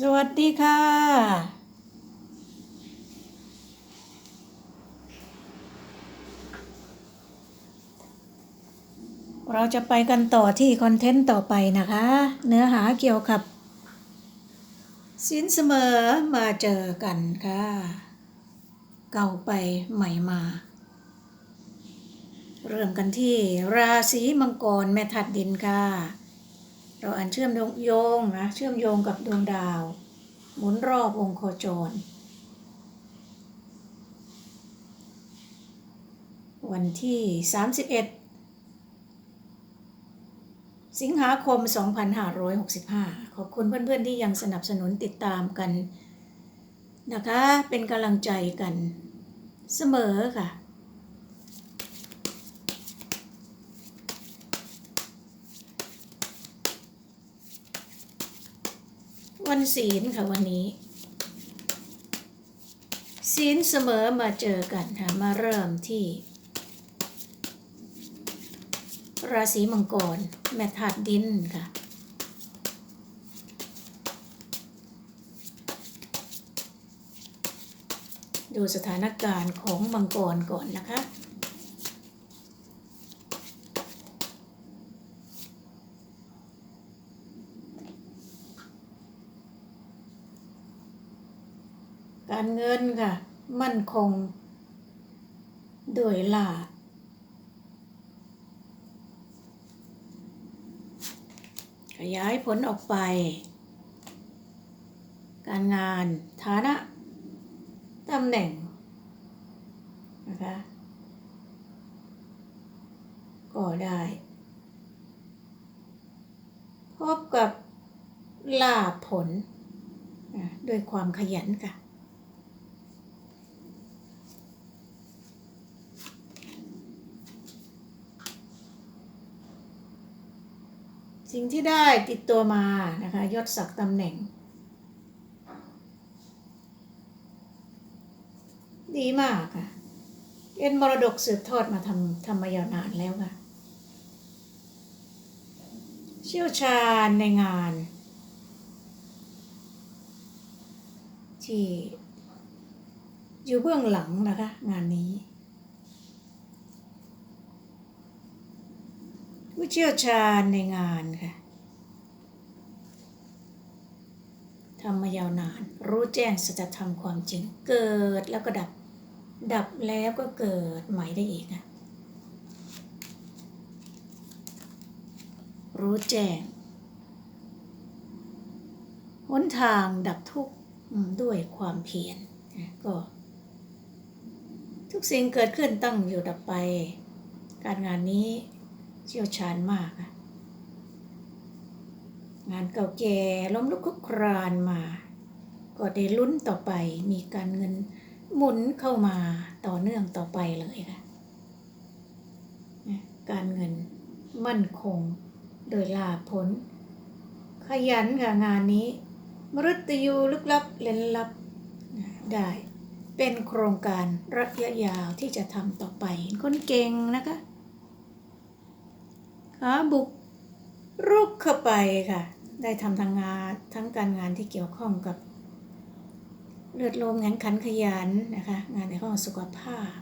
สวัสดีค่ะ เราจะไปกันต่อที่คอนเทนต์ต่อไปนะคะ เนื้อหาเกี่ยวกับสินเสมอมาเจอกันค่ะ เก่าไปใหม่มา เริ่มกันที่ราศีมังกรแม่ทัดดินค่ะ เราอ่านเชื่อมโยงนะเชื่อมโยงกับดวงดาว หมุนรอบวงโคจร วันที่ 31 สิงหาคม 2565 ขอบคุณเพื่อนๆที่ยังสนับสนุนติดตามกันนะคะ เป็นกำลังใจกันเสมอค่ะ วัน ศีลค่ะวันนี้ ศีลเสมอมาเจอกันค่ะมาเริ่มที่ ราศีมังกร แม่ธาตุดินค่ะดูสถานการณ์ของมังกรก่อนนะคะ การเงินค่ะ มั่นคง โดยลาขยายผลออกไป การงานฐานะตำแหน่งนะคะก็ได้ พบกับลาผลด้วยความขยันค่ะ สิ่งที่ได้ติดตัวมานะคะยศศักดิ์ตำแหน่ง ดีมากค่ะเป็นมรดกสืบทอดมาทำทำมายาวนานแล้วค่ะ เชี่ยวชาญในงาน ที่อยู่เบื้องหลังนะคะ งานนี้ ผู้เชี่ยวชาญในงานค่ะทำมายาวนาน รู้แจ้งสัจธรรมความจริง เกิดแล้วก็ดับ ดับแล้วก็เกิดใหม่ได้อีกค่ะรู้แจ้งหนทางดับทุกข์ด้วยความเพียรนะก็ ทุกสิ่งเกิดขึ้นตั้งอยู่ดับไป การงานนี้ เชี่ยวชาญมากอะงานเก่าแก่ล้มลุกคลุกครานมา ก็ได้ลุ้นต่อไปมีการเงินหมุนเข้ามาต่อเนื่องต่อไปเลยค่ะการเงินมั่นคงโดยลาผล ขยันค่ะงานนี้มฤตยูลึกลับเล่นลับได้เป็นโครงการระยะยาวที่จะทำต่อไปคนเก่งนะคะาบุกรุกเข้าไปค่ะ ได้ทำทางงานทั้งการงานที่เกี่ยวข้องกับ เลือดลมงานขันขยันนะคะ งานในข้องสุขภาพ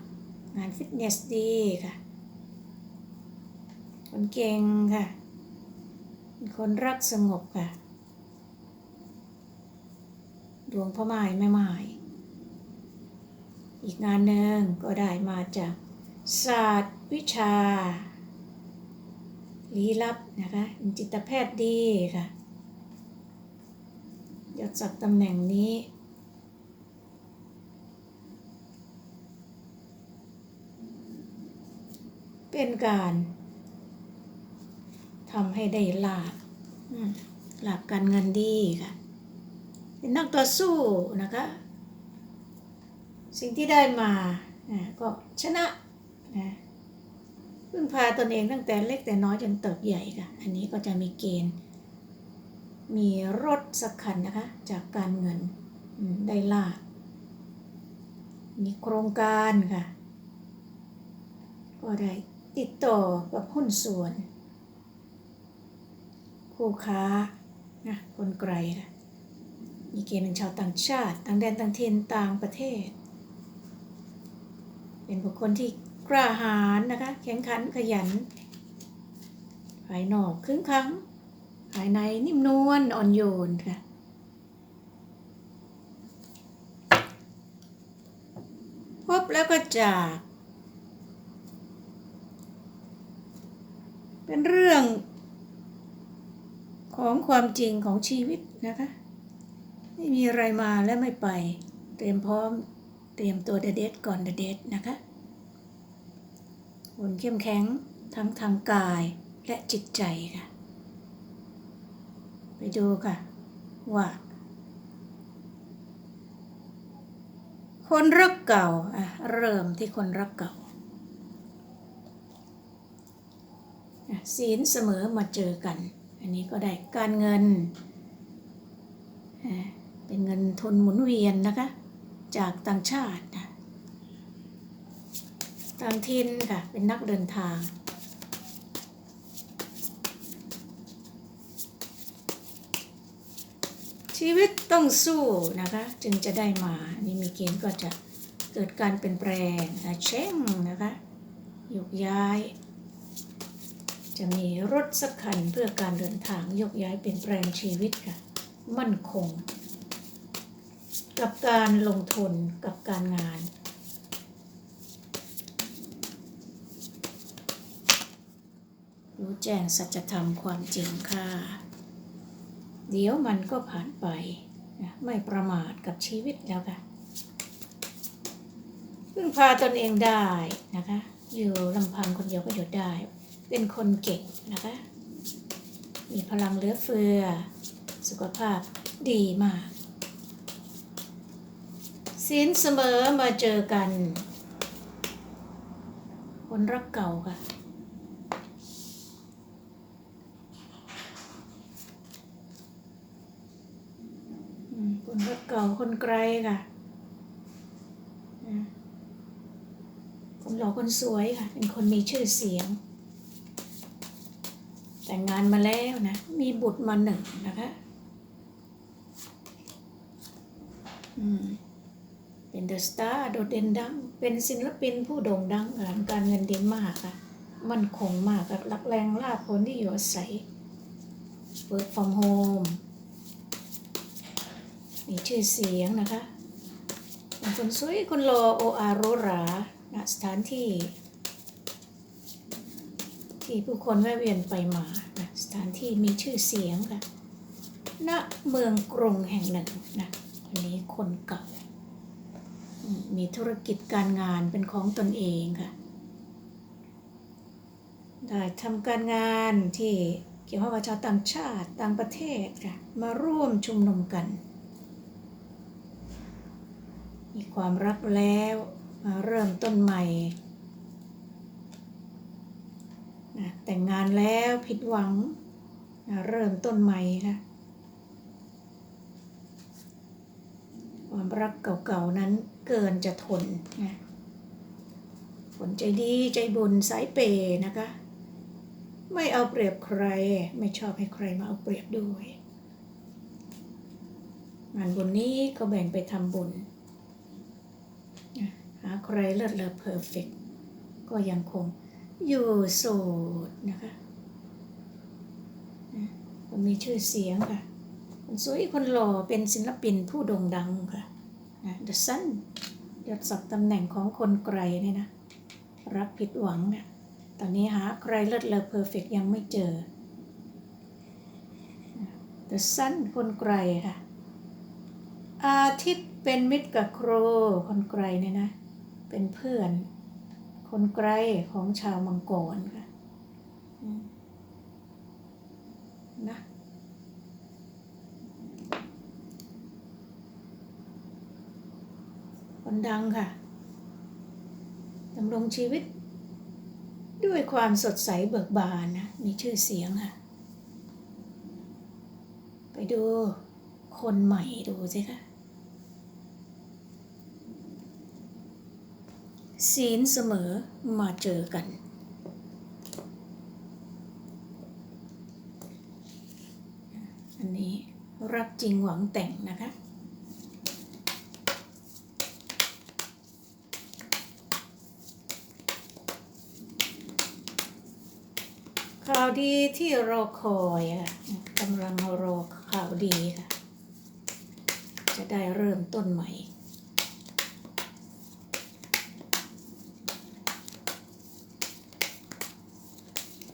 งานฟิตเนสดีค่ะ คนเก่งค่ะ คนรักสงบค่ะ ดวงพ่อไม้แม่ไม้อีกงานหนึ่งก็ได้มาจากศาสตร์วิชา ลี้ลับนะคะจิตแพทย์ดีค่ะยศศักดิ์ตำแหน่งนี้ เป็นการทำให้ได้ลาบลาบการเงินดีค่ะ เป็นนักต่อสู้นะคะ สิ่งที่ได้มาอ่าก็ชนะนะ พึ่งพาตนเองตั้งแต่เล็กแต่น้อยจนเติบใหญ่ค่ะ อันนี้ก็จะมีเกณฑ์ มีรถสักคันนะคะ จากการเงินได้ลาบมีโครงการค่ะ ก็ได้ติดต่อกับหุ้นส่วน คู่ค้านะคนไกลค่ะมีเกณฑ์เป็นชาวต่างชาติ ต่างแดนต่างถิ่นต่างประเทศ เป็นบุคคลที่ กล้าหาญนะคะ แข็งขันขยัน ภายนอกครึ่งครั้งภายในนิ่มนวลอ่อนโยนค่ะพบแล้วก็จาก เป็นเรื่องของความจริงของชีวิตนะคะ ไม่มีอะไรมาและไม่ไป เตรียมพร้อม เตรียมตัวเดเดทก่อนเดเดทนะคะ คนเข้มแข็งทั้งทางกายและจิตใจค่ะ ไปดูค่ะ ว่า คนรักเก่าอะเริ่มที่คนรักเก่าศีลเสมอมาเจอกัน อันนี้ก็ได้การเงิน เป็นเงินทุนหมุนเวียนนะคะ จากต่างชาตินะ ต่างถิ่นค่ะ เป็นนักเดินทางชีวิตต้องสู้นะคะ จึงจะได้มา นี่มีเกณฑ์ก็จะเกิดการเปลี่ยนแปลงอะเช่งนะคะยกย้าย จะมีรถสักคันเพื่อการเดินทางยกย้ายเปลี่ยนแปลงชีวิตค่ะ มั่นคง กับการลงทุนกับการงาน รู้แจ้งสัจธรรมความจริงค่ะ เดี๋ยวมันก็ผ่านไปนะไม่ประมาทกับชีวิตแล้วค่ะพึ่งพาตนเองได้นะคะ อยู่ลำพังคนเดียวก็อยู่ได้ เป็นคนเก่งนะคะ มีพลังเหลือเฟือ สุขภาพดีมากสินเสมอมาเจอกัน คนรักเก่าค่ะ อืมคนรักเก่า คนไกลค่ะอ่าคนหล่อคนสวยค่ะ เป็นคนมีชื่อเสียง แต่งงานมาแล้วนะ มีบุตรมาหนึ่งนะคะอืมเป็นเดอะสตาร์โดดเด่นดัง เป็นศิลปินผู้โด่งดังค่ะการเงินดีมากค่ะ มั่นคงมากค่ะรักแรงลาผลที่อยู่อาศัย work from home มีชื่อเสียงนะคะเป็นคนสวยคนรอโออาโรราณสถานที่ ที่ผู้คนแวะเวียนไปมานะสถานที่มีชื่อเสียงค่ะณเมืองกรุงแห่งหนึ่งนะอันนี้คนเก่ามมีธุรกิจการงานเป็นของตนเองค่ะได้ทำการงานที่เกี่ยวข้องกับชาวต่างชาติต่างประเทศค่ะมาร่วมชุมนุมกัน มีความรักแล้วมาเริ่มต้นใหม่นะแต่งงานแล้วผิดหวังนะเริ่มต้นใหม่ค่ะความรักเก่าๆนั้นเกินจะทนนะคนใจดีใจบุญสายเปย์นะคะ ไม่เอาเปรียบใคร ไม่ชอบให้ใครมาเอาเปรียบด้วย งานบุญนี้ก็แบ่งไปทำบุญ หาใครเลิศเลอเพอร์เฟกก็ยังคงอยู่โสดนะคะคนมีชื่อเสียงค่ะ คนสวยคนหล่อเป็นศิลปินผู้โด่งดังค่ะนะ The Sun ยศศักดิ์ตำแหน่งของคนไกลเนี่ยนะ รักผิดหวังนี่ยตอนนี้หาใครเลิศเลอเพอร์เฟกยังไม่เจอนะ The Sun คนไกลค่ะ อาทิตย์เป็นมิตรกับครูคนไกลเนี่ยนะ เป็นเพื่อน คนไกลของชาวมังกรค่ะนะคนดังค่ะดำรงชีวิต ด้วยความสดใสเบิกบานนะมีชื่อเสียงค่ะ ไปดูคนใหม่ดูสิคะ ศีลเสมอมาเจอกัน อันนี้รักจริงหวังแต่งนะคะ ข่าวดีที่รอคอยค่ะกำลังรอข่าวดีค่ะ จะได้เริ่มต้นใหม่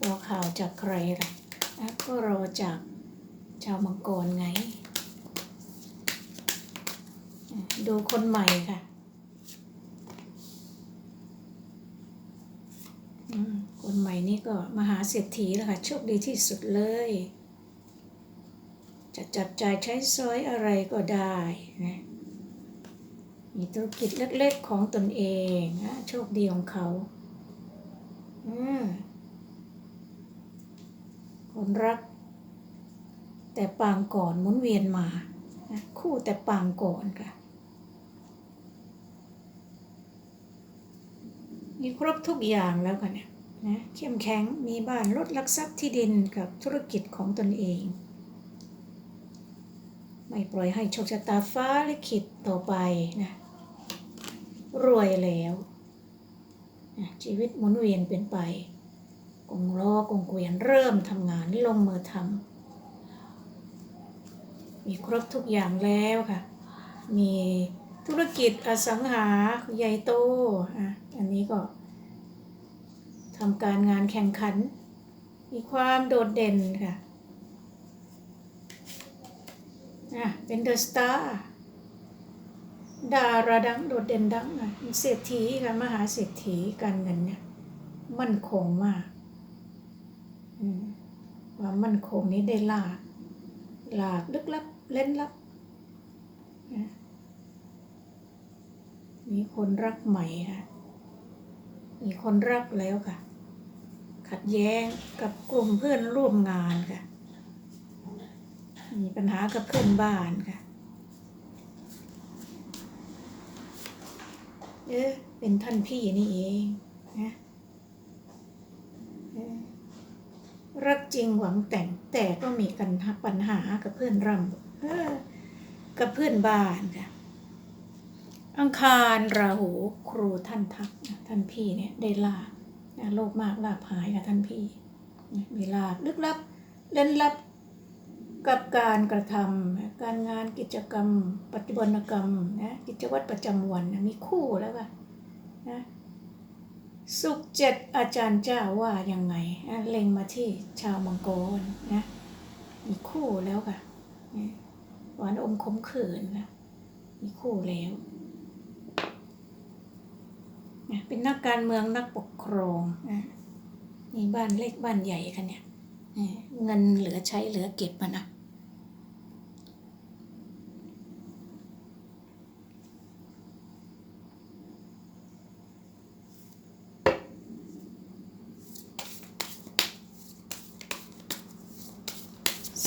รอข่าว จากใครล่ะอะก็รอจากชาวมังกรไง ดูคนใหม่ค่ะคนใหม่นี่ก็มหาเศรษฐีแล้วค่ะ โชคดีที่สุดเลย จะจับจ่ายใช้สอยอะไรก็ได้นะมีธุรกิจเล็กๆของตนเองนะโชคดีของเขา อืม คนรัก แต่ปางก่อนหมุนเวียนมานะคู่แต่ปางก่อนค่ะ มีครบทุกอย่างแล้วกันเนี่ยนะเข้มแข็งมีบ้านรถลักทรัพย์ที่ดินกับธุรกิจของตนเอง ไม่ปล่อยให้โชคชะตาฟ้าลิขิตต่อไปนะรวยแล้วนะชีวิตหมุนเวียนเป็นไป กงล้อกงเกวียนเริ่มทำงานลงมือทำมีครบทุกอย่างแล้วค่ะ มีธุรกิจอสังหาใหญ่โตอะอันนี้ก็ทำการงานแข่งขัน มีความโดดเด่นค่ะอะเป็นเดอะสตาร์ดาราดังโดดเด่นดังอะเศรษฐีค่ะมหาเศรษฐีการเงินเนี่ยมั่นคงมาก ความมั่นคงนี้ได้ลากลากลึกลับเล่นลับนะมีคนรักใหม่ค่ะ มีคนรักแล้วค่ะ ขัดแย้งกับกลุ่มเพื่อนร่วมงานค่ะ มีปัญหากับเพื่อนบ้านค่ะ เอ๊ะเป็นท่านพี่นี่เองนะเอ๊ะ รักจริงหวังแต่งแต่ก็มีกันปัญหากับเพื่อนรำเออกับเพื่อนบ้านค่ะ อังคารราหูครูท่านทักท่านพี่เนี่ยได้ลาบโลภมากลาภหายกับท่านพี่ มีลาบลึกลับเล่นลับกับการกระทำการงานกิจกรรม ปฏิบัติกรรมนะกิจวัตรประจำวันนะมีคู่แล้วค่ะนะ สุขเจ็ดอาจารย์เจ้าว่ายังไงเล็งมาที่ชาวมังกรนะมีคู่แล้วค่ะหวานอมขมขื่นนะมีคู่แล้วนะเป็นนักการเมืองนักปกครองนะมีบ้านเล็กบ้านใหญ่กันเนี่ยนี่เงินเหลือใช้เหลือเก็บมันนะ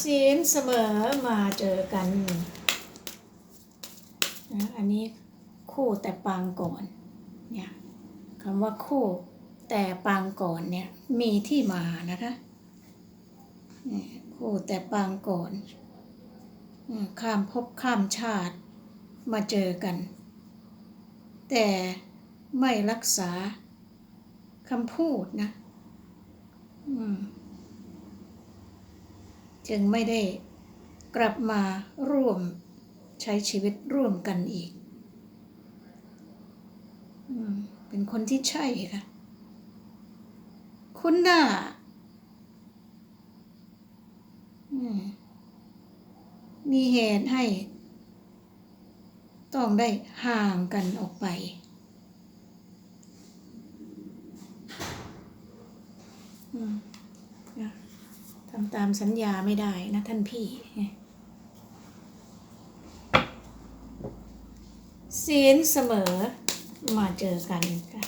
ศีลเสมอมาเจอกันนะอันนี้คู่แต่ปางก่อนเนี่ยคำว่าคู่แต่ปางก่อนเนี่ยมีที่มานะคะคู่แต่ปางก่อนข้ามภพข้ามชาติมาเจอกัน แต่ไม่รักษาคำพูดนะอืม จึงไม่ได้กลับมาร่วมใช้ชีวิตร่วมกันอีก เป็นคนที่ใช่ค่ะ คุณน้าอืมมีเหตุให้ ต้องได้ห่างกันออกไป อืม ทำตามสัญญาไม่ได้นะท่านพี่ ศีลเสมอมาเจอกันค่ะ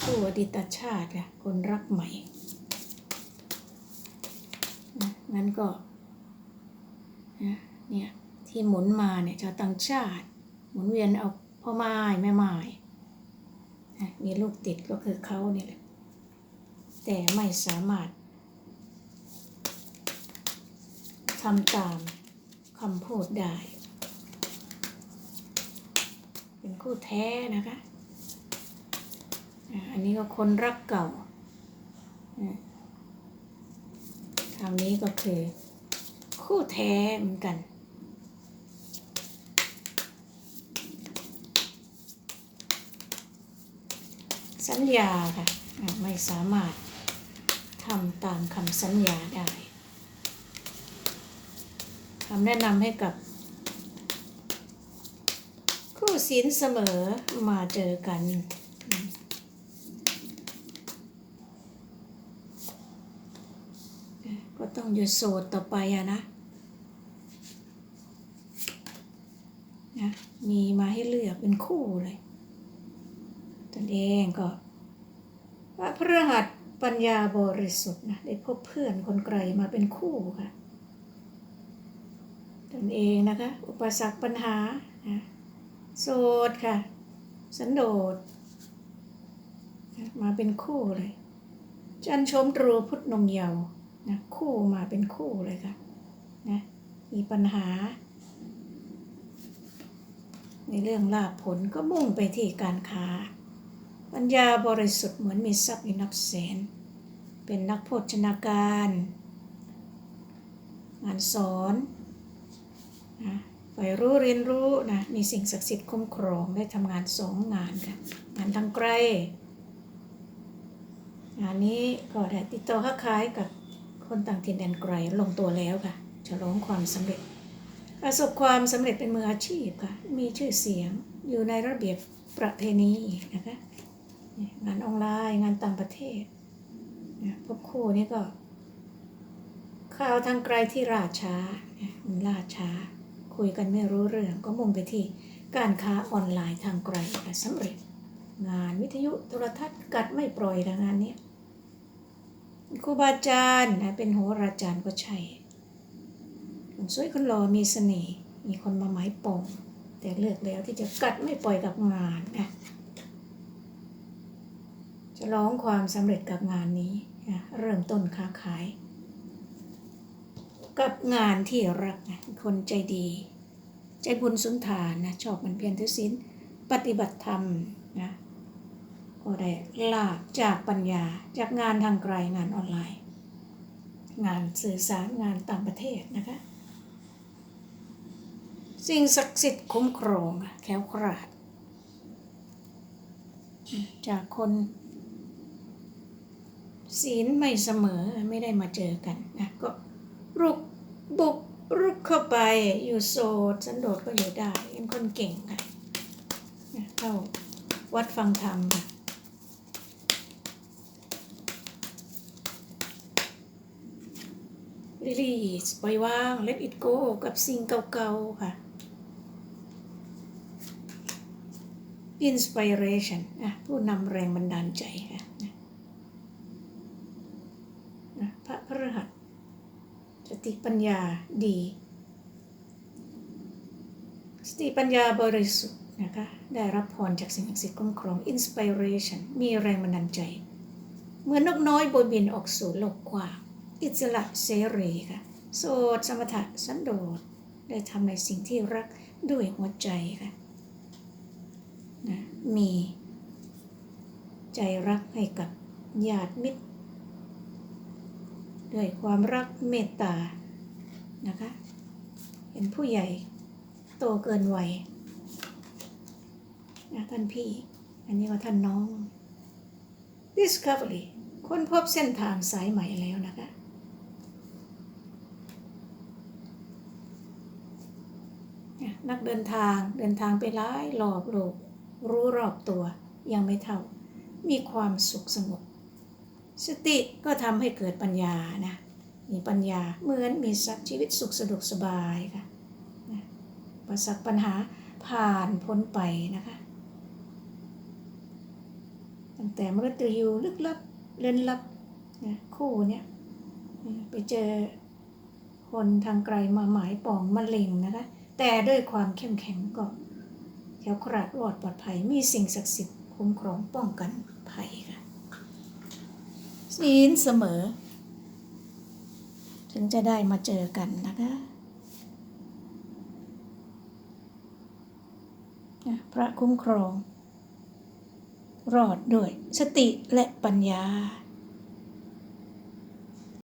คู่อดิตชาติค่ะคนรักใหม่นะงั้นก็นะเนี่ยที่หมุนมาเนี่ยชาวต่างชาติ หมุนเวียนเอาพ่อไม้แม่ไม้นะมีลูกติดก็คือเขาเนี่ยแหละ แต่ไม่สามารถทำตามคำพูดได้ เป็นคู่แท้นะคะ อันนี้ก็คนรักเก่า ทางนี้ก็คือ คู่แท้เหมือนกันสัญญาค่ะ ไม่สามารถ ทำตามคำสัญญาได้คำแนะนำให้กับคู่ศีลเสมอมาเจอกันก็ต้องอยู่โสดต่อไปอะนะนะ มีมาให้เลือกเป็นคู่เลย ตนเองก็พระพฤหัส ปัญญาบริสุทธิ์นะได้พบเพื่อนคนไกลมาเป็นคู่ค่ะตนเองนะคะ อุปสรรคปัญหาโสดค่ะ สันโดษมาเป็นคู่เลย จันชมตรูพุทธนมเยาว์นะคู่มาเป็นคู่เลยค่ะนะมีปัญหา ในเรื่องลาภผลก็มุ่งไปที่การค้า ปัญญาบริสุทธิ์เหมือนมีทรัพย์อยู่นับแสน เป็นนักโภชนาการ งานสอนนะไปรู้เรียนรู้นะมีสิ่งศักดิ์สิทธิ์คุ้มครองได้ทำงานสองงานค่ะ งานทางไกลงานนี้ก็ได้ติดต่อค้าขายกับคนต่างถิ่นแดนไกลลงตัวแล้วค่ะฉลองความสำเร็จ ประสบความสำเร็จเป็นมืออาชีพค่ะ มีชื่อเสียงอยู่ในระเบียบประเพณีนะคะ งานออนไลน์งานต่างประเทศนะพบคู่นี้ก็ข่าวทางไกลที่ราช้ามันล่าช้า คุยกันไม่รู้เรื่องก็มุ่งไปที่การค้าออนไลน์ทางไกลแต่สำเร็จ งานวิทยุโทรทัศน์กัดไม่ปล่อยกับงานนี้ครูบาอาจารย์นะเป็นโหราจารย์ก็ใช่คนสวยคนหล่อมีเสน่ห์มีคนมาหมายปองแต่เลือกแล้วที่จะกัดไม่ปล่อยกับงานนะ จะร้องความสำเร็จกับงานนี้นะเริ่มต้นค้าขาย กับงานที่รักนะคนใจดี ใจบุญสุนทานนะชอบมันเพียรทุศีลปฏิบัติธรรมนะก็ได้ลาบจากปัญญาจากงานทางไกลงานออนไลน์ งานสื่อสารงานต่างประเทศนะคะสิ่งศักดิ์สิทธิ์คุ้มครองแคล้วคลาดจากคน ศีลไม่เสมอไม่ได้มาเจอกันนะก็รุกบุกรุกเข้าไปอยู่โสดสันโดษก็อยู่ได้เป็นคนเก่งค่ะนะเข้าวัดฟังธรรมค่ะรีลีสปล่อยวาง let it go กับสิ่งเก่าๆค่ะ inspiration นะผู้นำแรงบันดาลใจค่ะพระพฤหัสส ติปัญญาดี สติปัญญาบริสุทธิ์นะคะได้รับพรจากสิ่งศักดิ์สิทธิ์คุ้มครอง inspiration มีแรงบันดาลใจ เหมือนนกน้อยโบยบินออกสู่โลกกว้างอิสระเสรีค่ะโสดสมถะสันโดษได้ทำในสิ่งที่รักด้วยหัวใจค่ะนะมีใจรักให้กับญาติมิตร ด้วยความรักเมตตานะคะ เห็นผู้ใหญ่โตเกินวัยนะท่านพี่ อันนี้ก็ท่านน้อง Discovery ค้นพบเส้นทางสายใหม่แล้วนะคะนักเดินทางเดินทางไปหลายรอบโลกรู้รอบตัวยังไม่เท่า มีความสุขสงบ สติก็ทำให้เกิดปัญญานะมีปัญญาเหมือนมีสักชีวิตสุขสะดวกสบายค่ะนะประสักปัญหาผ่านพ้นไปนะคะ ตั้งแต่มฤตยูลึกลับเล่นลับนะคู่เนี่ยไปเจอคนทางไกลมาหมายปองมะเร็งนะคะ แต่ด้วยความเข้มแข็งก็แคล้วคลาดรอดปลอดภัยมีสิ่งศักดิ์สิทธิ์คุ้มครองป้องกันภัยค่ะ ศีลเสมอ ถึงจะได้มาเจอกันนะคะอะพระคุ้มครอง รอดด้วยสติและปัญญา